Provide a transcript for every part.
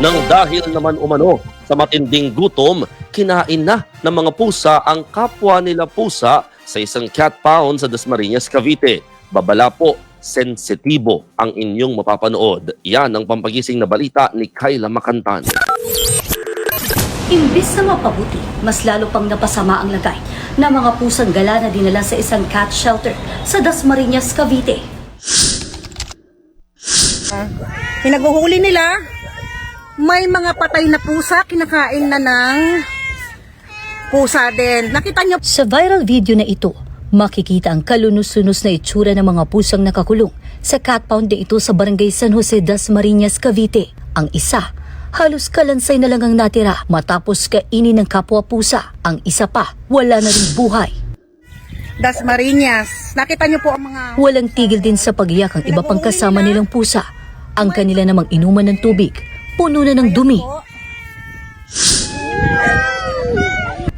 Nang dahil naman umano sa matinding gutom, kinain na ng mga pusa ang kapwa nila pusa sa isang cat pound sa Dasmariñas, Cavite. Babala po, sensitibo ang inyong mapapanood. Yan ang pampagising na balita ni Kyla Makantan. Imbis na mapabuti, mas lalo pang napasama ang lagay ng mga pusang gala na dinala sa isang cat shelter sa Dasmariñas, Cavite. Pinaghuhuli nila, may mga patay na pusa, kinakain na ng pusa din. Nakita niyo Sa viral video na ito, makikita ang kalunos-lunos na itsura ng mga pusang nakakulong sa cat pound na ito sa barangay San Jose das Marinas, Cavite. Ang isa, halos kalansay na lang ang natira matapos kainin ng kapwa pusa. Ang isa pa, wala na rin buhay. Das Marinas. Nakita niyo po ang mga Walang tigil din sa pagiyak ang iba pang kasama nilang pusa. Ang kanila namang inuman ng tubig, puno na ng dumi.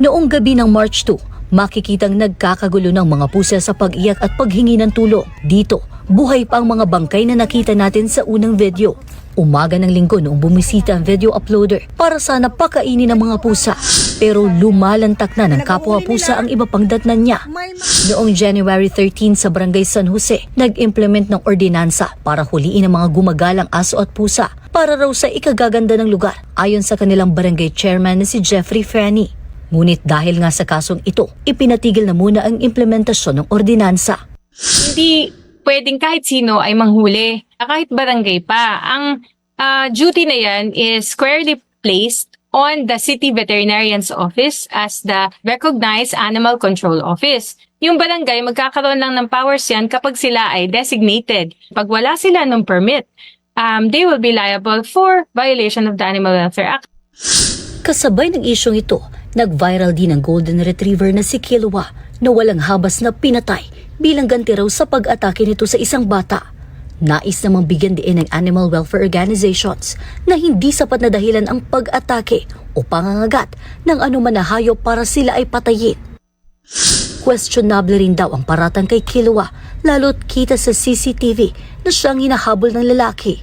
Noong gabi ng March 2, makikitang nagkakagulo ng mga pusa sa pag-iyak at paghingi ng tulong. Dito, buhay pa ang mga bangkay na nakita natin sa unang video. Umaga ng linggo noong bumisita ang video uploader para sana pakainin ng mga pusa. Pero lumalantak na ng kapwa pusa ang iba pang datnan niya. Noong January 13 sa Barangay San Jose, nag-implement ng ordinansa para huliin ang mga gumagalang aso at pusa para raw sa ikagaganda ng lugar ayon sa kanilang barangay chairman na si Jeffrey Fanny. Ngunit dahil nga sa kasong ito, ipinatigil na muna ang implementasyon ng ordinansa. hindi pwedeng kahit sino ay manghuli, kahit barangay pa. Ang ah, duty na yan is squarely placed on the City Veterinarian's Office as the recognized animal control office. Yung barangay, magkakaroon lang ng powers yan kapag sila ay designated. Pag wala sila ng permit, um, they will be liable for violation of the Animal Welfare Act. Kasabay ng isyong ito, nag-viral din ang golden retriever na si Kilwa na walang habas na pinatay bilang ganti raw sa pag-atake nito sa isang bata. Nais namang bigyan din ng animal welfare organizations na hindi sapat na dahilan ang pag-atake o pangangagat ng anuman na hayop para sila ay patayin. Questionable rin daw ang paratang kay Kilwa lalo't kita sa CCTV na siyang hinahabol ng lalaki.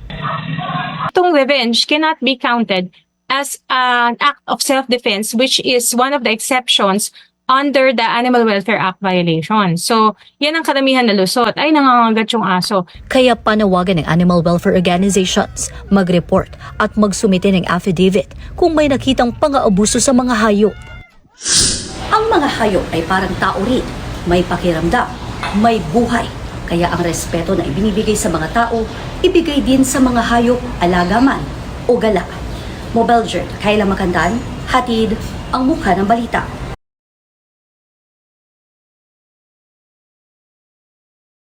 Itong revenge cannot be counted as an act of self-defense, which is one of the exceptions under the Animal Welfare Act violation. So, yan ang karamihan na lusot. Ay, nangangagat yung aso. Kaya panawagan ng animal welfare organizations mag-report at magsumite ng affidavit kung may nakitang pang-aabuso sa mga hayop. Ang mga hayop ay parang tao rin. May pakiramdam, may buhay. Kaya ang respeto na ibinibigay sa mga tao, ibigay din sa mga hayop, alaga man o gala. Mobile Journal, Kayla Makandan, hatid ang mukha ng balita.